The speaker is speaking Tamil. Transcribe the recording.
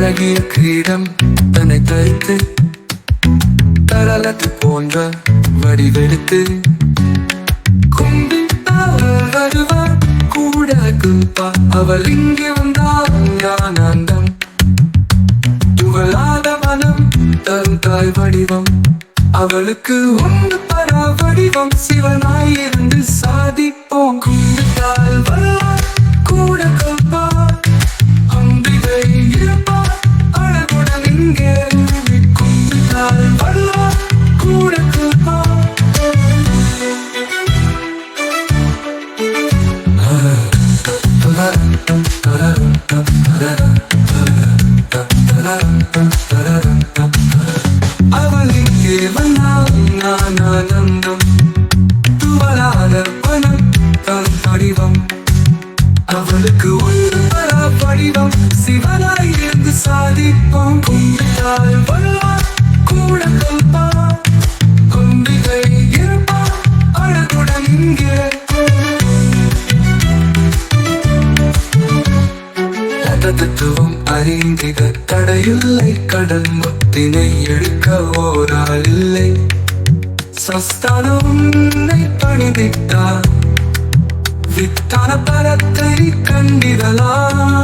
அழகிய கிரீடம் தன்னை தரித்து தரலத்து போன்ற வடிவெடுத்து கும்பிட்டால் வருவார் கூட குப்பா அவள் இங்கே வந்தால் ஞானாந்தம் துவளாத மனம் தரும் தாய் வடிவம். அவளுக்கு ஒன்று பரா வடிவம். சிவனாயிருந்து நான் துவலாத துவளாத பணம் தன் வடிவம் அவளுக்கு ஒன்று படிவம் வடிவம். சிவனாய் இருந்து சாதிப்போம். கும்பிட்டால் வருவார் கூட கல்பா கும்பிகை இருப்பா அழகுடன் இங்கே தத்துவம் அறிந்திட தடையில்லை. கடன் முத்தினை எடுக்க ஓராள் சஸ்தானம் உன்னை பணிவிட்டார். வித்தான பலத்தை கண்டிடலாம்